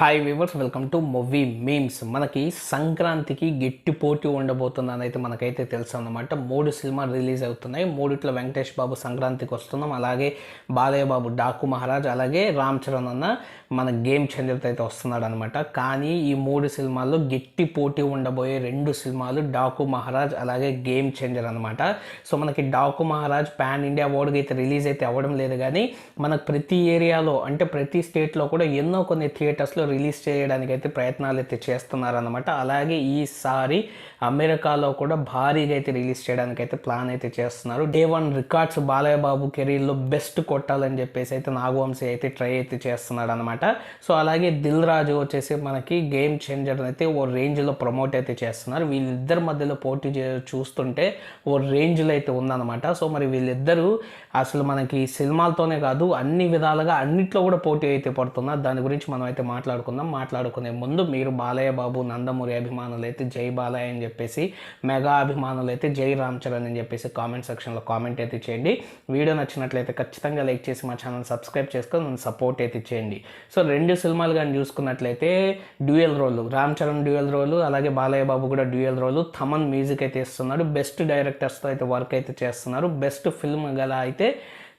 Hi viewers welcome to movie memes మనకి సంక్రాంతికి గట్టి పోటీ ఉండబోతుందని అయితే మనకైతే తెలుసు అన్నమాట. మూడు సినిమాలు రిలీజ్ అవుతున్నాయి. మూడిట్లో వెంకటేష్ బాబు సంక్రాంతికి వస్తున్నాం. అలాగే బాలయ్య బాబు డాకు మహారాజ్ అలాగే రామ్ చరణ్ అన్న మన గేమ్ చేంజర్తో అయితే వస్తున్నాడు అనమాట కానీ ఈ మూడు సినిమాల్లో గట్టి పోటీ ఉండబోయే రెండు సినిమాలు డాకు మహారాజ్ అలాగే గేమ్ చేంజర్ అనమాట సో మనకి డాకు మహారాజ్ పాన్ ఇండియా అవార్డుకి అయితే రిలీజ్ అయితే అవ్వడం లేదు కానీ మనకు ప్రతి ఏరియాలో అంటే ప్రతి స్టేట్లో కూడా ఎన్నో కొన్ని థియేటర్స్లో రిలీజ్ చేయడానికి అయితే ప్రయత్నాలు అయితే చేస్తున్నారన్నమాట. అలాగే ఈసారి అమెరికాలో కూడా భారీగా అయితే రిలీజ్ చేయడానికి అయితే ప్లాన్ అయితే చేస్తున్నారు. Day one records Balayya Babu కెరీర్లో బెస్ట్ కొట్టాలని చెప్పేసి అయితే నాగవంశీ అయితే ట్రై అయితే చేస్తున్నాడు అనమాట సో అలాగే దిల్ రాజు వచ్చేసి మనకి గేమ్ చేంజర్ అయితే ఓ రేంజ్లో ప్రమోట్ అయితే చేస్తున్నారు. వీళ్ళిద్దరి మధ్యలో పోటీ చే చూస్తుంటే ఓ రేంజ్లో అయితే ఉందన్నమాట. సో మరి వీళ్ళిద్దరూ అసలు మనకి సినిమాలతోనే కాదు అన్ని విధాలుగా అన్నిట్లో కూడా పోటీ అయితే పడుతున్నారు. దాని గురించి మనం అయితే మాట్లాడుకుందాం మాట్లాడుకునే ముందు మీరు బాలయ్య బాబు నందమూరి అభిమానులు అయితే జై బాలయ్య అని చెప్పేసి మెగా అభిమానులు అయితే జై రామ్ చరణ్ అని చెప్పేసి కామెంట్ సెక్షన్లో కామెంట్ అయితే చేయండి. వీడియో నచ్చినట్లయితే ఖచ్చితంగా లైక్ చేసి మా ఛానల్ సబ్స్క్రైబ్ చేసుకొని నన్ను సపోర్ట్ అయితే చేయండి. సో రెండు సినిమాలు కానీ చూసుకున్నట్లయితే dual role Ram Charan dual role అలాగే బాలయ్య బాబు కూడా డ్యూయల్ రోల్. థమన్ మ్యూజిక్ అయితే ఇస్తున్నాడు బెస్ట్ డైరెక్టర్స్తో అయితే వర్క్ అయితే చేస్తున్నారు బెస్ట్ ఫిల్మ్ గల అయితే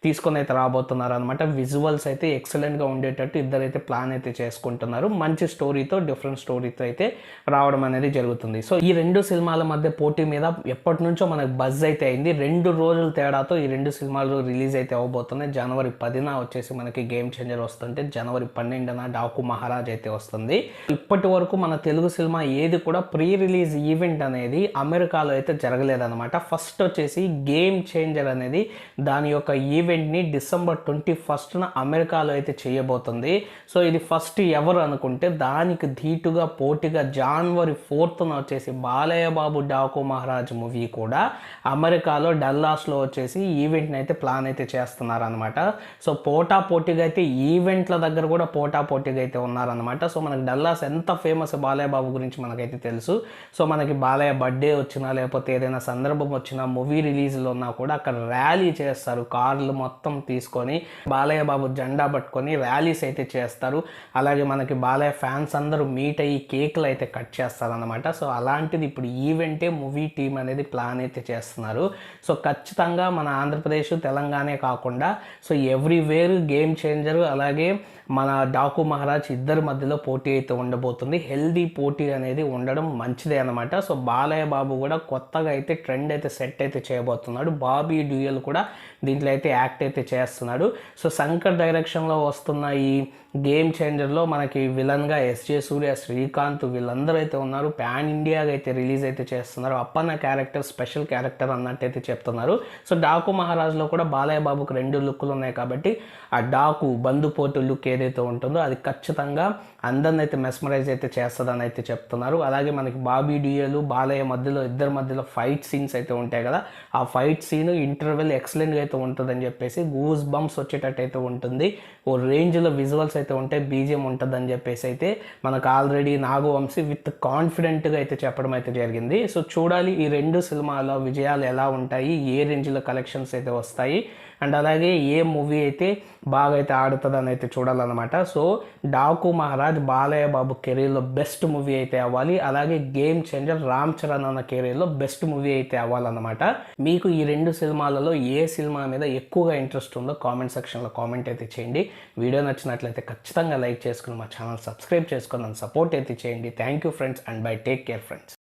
తీసుకొని అయితే రాబోతున్నారు అనమాట విజువల్స్ అయితే ఎక్సలెంట్గా ఉండేటట్టు ఇద్దరైతే ప్లాన్ అయితే చేసుకుంటున్నారు. మంచి స్టోరీతో డిఫరెంట్ స్టోరీతో అయితే రావడం అనేది జరుగుతుంది. సో ఈ రెండు సినిమాల మధ్య పోటీ మీద ఎప్పటి నుంచో మనకు బజ్ అయితే అయింది. రెండు రోజుల తేడాతో ఈ రెండు సినిమాలు రిలీజ్ అయితే అవ్వబోతున్నాయి జనవరి పదిన వచ్చేసి మనకి గేమ్ చేంజర్ వస్తుంటే జనవరి పన్నెండున డాకు మహారాజ్ అయితే వస్తుంది. ఇప్పటి వరకు మన తెలుగు సినిమా ఏది కూడా ప్రీ రిలీజ్ ఈవెంట్ అనేది అమెరికాలో అయితే జరగలేదన్నమాట. ఫస్ట్ వచ్చేసి గేమ్ చేంజర్ అనేది దాని యొక్క ఈవెంట్ ఈవెంట్ని డిసెంబర్ ట్వంటీ ఫస్ట్న అమెరికాలో అయితే చేయబోతుంది. సో ఇది ఫస్ట్ ఎవరు అనుకుంటే దానికి ధీటుగా పోటీగా జనవరి ఫోర్త్న వచ్చేసి బాలయ్య బాబు డాకు మహారాజ్ మూవీ కూడా అమెరికాలో డల్లాస్లో వచ్చేసి ఈవెంట్ని అయితే ప్లాన్ అయితే చేస్తున్నారనమాట సో పోటా పోటీగా అయితే ఈవెంట్ల దగ్గర కూడా పోటా పోటీగా అయితే ఉన్నారనమాట సో మనకి డల్లాస్ ఎంత ఫేమస్ బాలయ్య బాబు గురించి మనకైతే తెలుసు. సో మనకి బాలయ్య బర్త్డే వచ్చినా లేకపోతే ఏదైనా సందర్భం వచ్చినా మూవీ రిలీజ్లో ఉన్నా కూడా అక్కడ ర్యాలీ చేస్తారు. కార్లు మొత్తం తీసుకొని బాలయ్య బాబు జెండా పట్టుకొని ర్యాలీస్ అయితే చేస్తారు. అలాగే మనకి బాలయ్య ఫ్యాన్స్ అందరూ మీట్ అయ్యి కేకులు అయితే కట్ చేస్తారనమాట సో అలాంటిది ఇప్పుడు ఈవెంటే మూవీ టీం అనేది ప్లాన్ అయితే చేస్తున్నారు. సో ఖచ్చితంగా మన ఆంధ్రప్రదేశ్ తెలంగాణే కాకుండా సో ఎవ్రీవేర్ గేమ్ చేంజర్ అలాగే మన డాకు మహారాజ్ ఇద్దరి మధ్యలో పోటీ అయితే ఉండబోతుంది. హెల్దీ పోటీ అనేది ఉండడం మంచిదే అనమాట సో బాలయ్య బాబు కూడా కొత్తగా అయితే ట్రెండ్ అయితే సెట్ అయితే చేయబోతున్నాడు. బాబీ డ్యూయల్ కూడా దీంట్లో అయితే యాక్ట్ అయితే చేస్తున్నాడు. సో శంకర్ డైరెక్షన్లో వస్తున్న ఈ గేమ్ చేంజర్లో మనకి విలన్గా ఎస్జే సూర్య శ్రీకాంత్ వీళ్ళందరూ అయితే ఉన్నారు. ప్యాన్ ఇండియాగా అయితే రిలీజ్ అయితే చేస్తున్నారు. అప్పన్న క్యారెక్టర్ స్పెషల్ క్యారెక్టర్ అన్నట్టు అయితే చెప్తున్నారు. సో డాకు మహారాజ్లో కూడా బాలయ్య బాబుకు రెండు లుక్లు ఉన్నాయి కాబట్టి ఆ డాకు బందుపోటు లుక్ ఏదైతే ఉంటుందో అది ఖచ్చితంగా అందరిని అయితే మెస్మరైజ్ అయితే చేస్తుందని అయితే చెప్తున్నారు. అలాగే మనకి బాబీ డియోలు బాలయ్య మధ్యలో ఇద్దరి మధ్యలో ఫైట్ సీన్స్ అయితే ఉంటాయి కదా. ఆ ఫైట్ సీన్ ఇంటర్వెల్ ఎక్సలెంట్గా అయితే ఉంటుందని చెప్పేసి గూస్ బంప్స్ వచ్చేటట్టు అయితే ఉంటుంది. ఓ రేంజ్లో విజువల్స్ అయితే ఉంటాయి బీజియం ఉంటుందని చెప్పేసి అయితే మనకు ఆల్రెడీ నాగవంశీ విత్ కాన్ఫిడెంట్గా అయితే చెప్పడం అయితే జరిగింది. సో చూడాలి ఈ రెండు సినిమాల విజయాలు ఎలా ఉంటాయి ఏ రేంజ్లో కలెక్షన్స్ అయితే వస్తాయి. అండ్ అలాగే ఏ మూవీ అయితే బాగా అయితే ఆడుతుందని అయితే చూడాలన్నమాట. సో డాకు మహారాజ్ బాలయ్య బాబు కెరీర్లో బెస్ట్ మూవీ అయితే అవ్వాలి. అలాగే గేమ్ చేంజర్ రామ్ చరణ్ అన్న కెరీర్లో బెస్ట్ మూవీ అయితే అవ్వాలన్నమాట. మీకు ఈ రెండు సినిమాలలో ఏ సినిమా మీద ఎక్కువగా ఇంట్రెస్ట్ ఉందో కామెంట్ సెక్షన్లో కామెంట్ అయితే చేయండి. వీడియో నచ్చినట్లయితే ఖచ్చితంగా లైక్ చేసుకుని మా ఛానల్ సబ్స్క్రైబ్ చేసుకుని నన్ను సపోర్ట్ అయితే చేయండి. Thank you friends and bye. Take care friends.